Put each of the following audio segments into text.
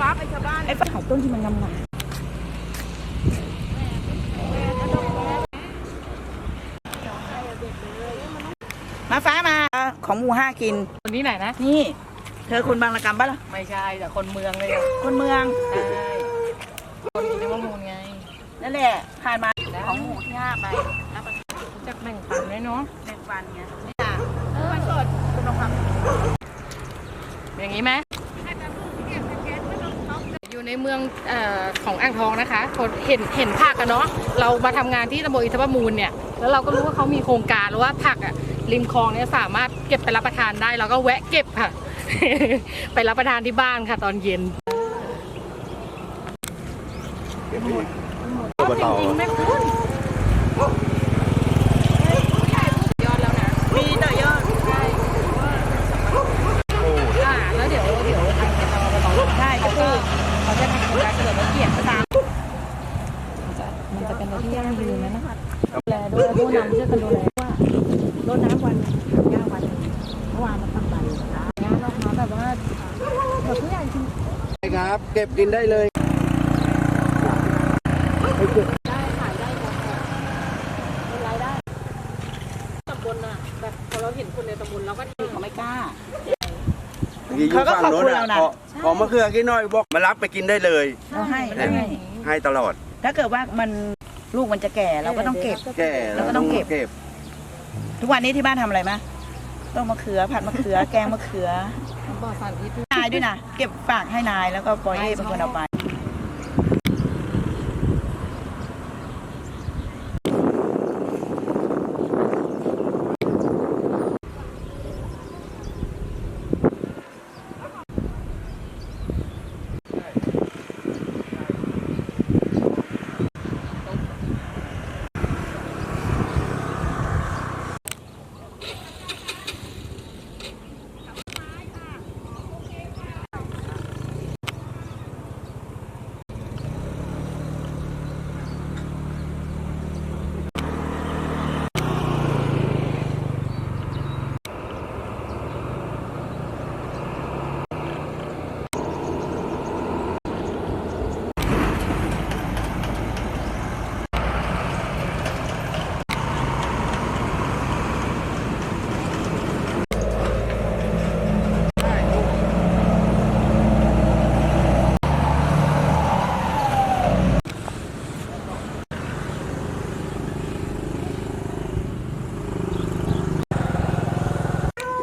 ฟ้าไปชาวบ้านไอ้ฝาขายต้นที่มันงามๆมาฟ้ามาของหมูห้ากิน คนนี้ไหนนะ นี่ เธอคนบางระกำปะล่ะไม่ใช่แต่คนเมืองเลยอะคนเมืองใช่คนอยู่ในมะมูลไง นั่นแหละผ่านมาของหมูที่ห้าไปรับประทานรู้จักแบ่งปันด้วยเนาะแบ่งปันไงนี่จ้ะวันสดคุณลองทำอย่างนี้ไหม อยู่ในเมืองอของอ่างทองนะคะคนเห็นเห็นผักอะเนาะเรามาทำงานที่ตำบลอินทรประมูลเนี่ยแล้วเราก็รู้ว่าเขามีโครงการหรือว่าผักอะริมคลองเนี่ยสามารถเก็บไปรับประทานได้เราก็แวะเก็บค่ะ ไปรับประทานที่บ้านค่ะตอนเย็นจริงๆแม่คุณยอดแล้วนะ มีต่อยอด อ่าแล้วเดี๋ยวเดี๋ยวทางเราเรา ใช่ เขา ก็ ก็ คือ เขาจะทำโครงการ เฉลิมพระเกียรติตามมันจะมันจะเป็นอะไรที่ยั่งยืนนะนะคะดูแลด้วยผู้นำช่วยกันดูแลว่ารดน้ำวันย่าวันเมื่อวานมาทำใบนะคะงานเราหาแบบว่าแบบผู้ใหญ่จริงครับ เก็บกินได้เลยได้ขายได้หมดค่ะเป็นรายได้ตำบลน่ะแบบพอเราเห็นคนในตำบลเราก็ดีเขาไม่กล้าอยู่เขาก็ฝั่งโน้นขอบคุณเรานะอะ ขอขอมะเขือกินหน่อยบอกมารับไปกินได้เลย เราให้ได้เราให้ให้ตลอดถ้าเกิดว่ามันลูกมันจะแก่เราก็ต้องเก็บ แก่แล้วก็ต้องเก็บเก็บทุกวันนี้ที่บ้านทำอะไรมะต้มมะเขือผัดมะเขือ แกงมะเขือปลอดสารพิษนายด้วยนะเก็บฝากให้นายแล้วก็ปล่อยให้เป็นคนเอาไป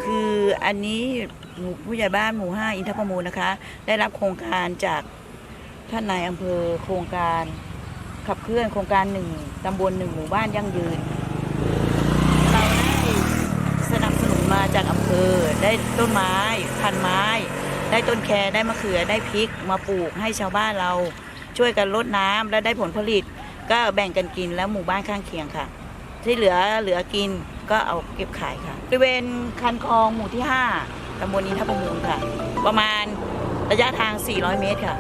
คื อันนี้หมู่ผู้ใหญ่บ้านหมู่ห้าอินทประมูลนะคะ ได้รับโครงการจากท่านนายอำเภอโครงการขับเคลื่อนโครงการหนึ่งตำบลหนึ่งหมู่บ้านยั่งยืน เราได้สนับสนุนมาจากอำเภอได้ต้นไม้พันไม้ ได้ต้นแคได้มะเขือได้พริกมาปลูกให้ชาวบ้านเราช่วยกันรดน้ำและได้ผลผลิต ก็แบ่งกันกินแล้วหมู่บ้านข้างเคียงค่ะ ที่เหลือเหลือกิน ก็เอาเก็บขายค่ะบริเวณคันคลองหมู่ที่ 5ตำบลอินทประมูลค่ะ ประมาณระยะทาง 400 เมตรค่ะ